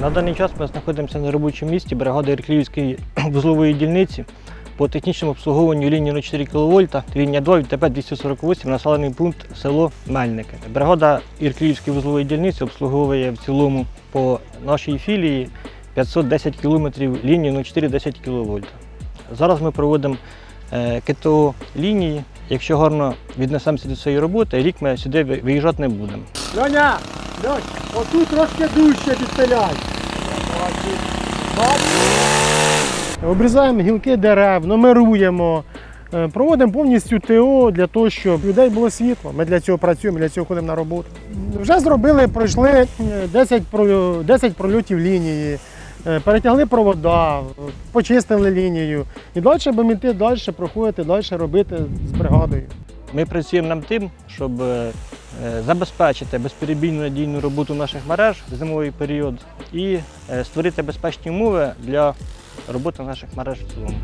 На даний час ми знаходимося на робочому місці бригади Іркліївської вузлової дільниці по технічному обслуговуванню лінії 04 кВт, лінія 2 від ТП 248, населений пункт село Мельники. Бригада Іркліївської вузлової дільниці обслуговує в цілому по нашій філії 510 км лінії 04 10 кВт. Зараз ми проводимо е, КТО лінії. Якщо гарно віднесемося до цієї роботи, рік ми сюди виїжджати не будемо. Льонь, отут трошки дужче підпиляй. Обрізаємо гілки дерев, номеруємо, е, проводимо повністю ТО для того, щоб людей було світло. Ми для цього працюємо, для цього ходимо на роботу. Вже зробили, пройшли е, 10, про- 10 прольотів лінії, е, перетягли провода, е, почистили лінію. І далі будемо йти далі, проходити, далі робити з бригадою. Ми працюємо над тим, щоб е, е, забезпечити безперебійну надійну роботу наших мереж в зимовий період і е, створити безпечні умови для роботи наших мереж в цілому.